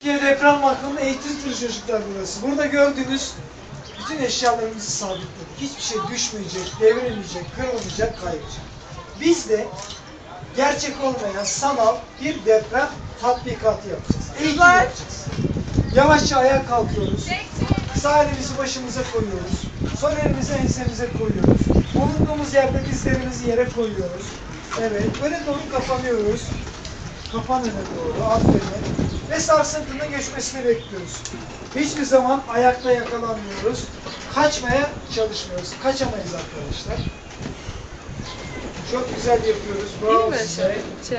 Türkiye deprem hakkında eğitim turu çocuklar burası. Burada gördüğünüz bütün eşyalarımızı sabitledik. Hiçbir şey düşmeyecek, devrilmeyecek, kırılmayacak, kaymayacak. Biz de gerçek olmayan sanal bir deprem tatbikatı yapacağız. Eğitim yapacağız. Yavaşça ayağa kalkıyoruz. Sağ elimizi başımıza koyuyoruz. Sol elimizi ensemize koyuyoruz. Bulunduğumuz yerde dizlerimizi yere koyuyoruz. Evet, öne doğru kapanıyoruz. Kapan öne doğru, aferin. Ve sarsıntının geçmesini bekliyoruz. Hiçbir zaman ayakta yakalanmıyoruz. Kaçmaya çalışmıyoruz. Kaçamayız arkadaşlar. Çok güzel yapıyoruz. Değil Bravo mi? size. Şey, şey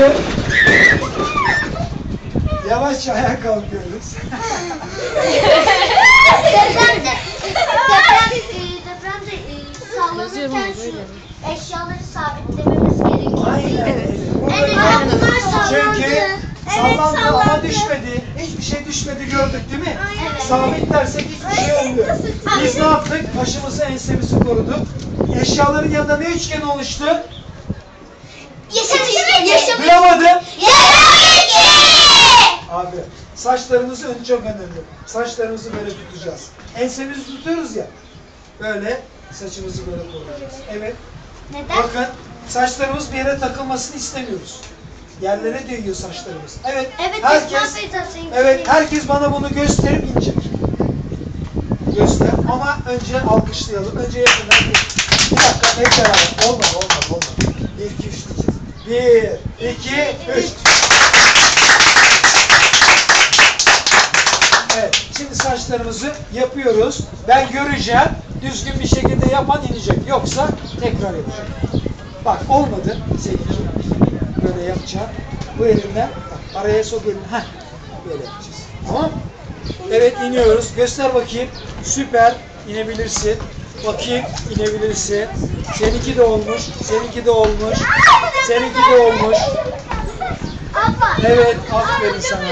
geçince yavaşça ayağa kalkıyoruz. Depremde, deprem, e, depremde e, sallanırken şu eşyaları sabitlememiz gerekiyor. Aynen. Evet. Evet, gördük. bunlar sallandı. Çünkü Evet, sallandı ama sallandı. düşmedi. Hiçbir şey düşmedi gördük değil mi? Evet. Sabit dersek hiçbir şey olmuyor. Biz ne yaptık? Başımızı ensemizi koruduk. Eşyaların yanında ne üçgen oluştu? Yaşam üçgeni. Yaşam. Abi saçlarımızı ön çok önemli. Saçlarımızı böyle tutacağız. Ensemizi tutuyoruz ya. Böyle saçımızı böyle koruyacağız. Evet. Neden? Bakın saçlarımız bir yere takılmasını istemiyoruz. Yerlere değiyor saçlarımız. Evet. Evet, herkes herkes, Evet, herkes bana bunu gösterip inecek. Göster. Ama önce alkışlayalım. Önce yakından bir, bir dakika hep beraber. Olmadı, olmadı, olmadı. Bir, iki, üç diyeceğiz. Bir, iki, üç. Evet, şimdi saçlarımızı yapıyoruz. Ben göreceğim. Düzgün bir şekilde yapan inecek. Yoksa tekrar yapacak. Bak olmadı sevgili. Böyle yapacağım. Bu elimden bak, araya sok elini. Heh, böyle yapacağız. Tamam Evet iniyoruz. Göster bakayım. Süper. İnebilirsin. Bakayım inebilirsin. Seninki de olmuş. Seninki de olmuş. Seninki de olmuş. Evet, aferin sana.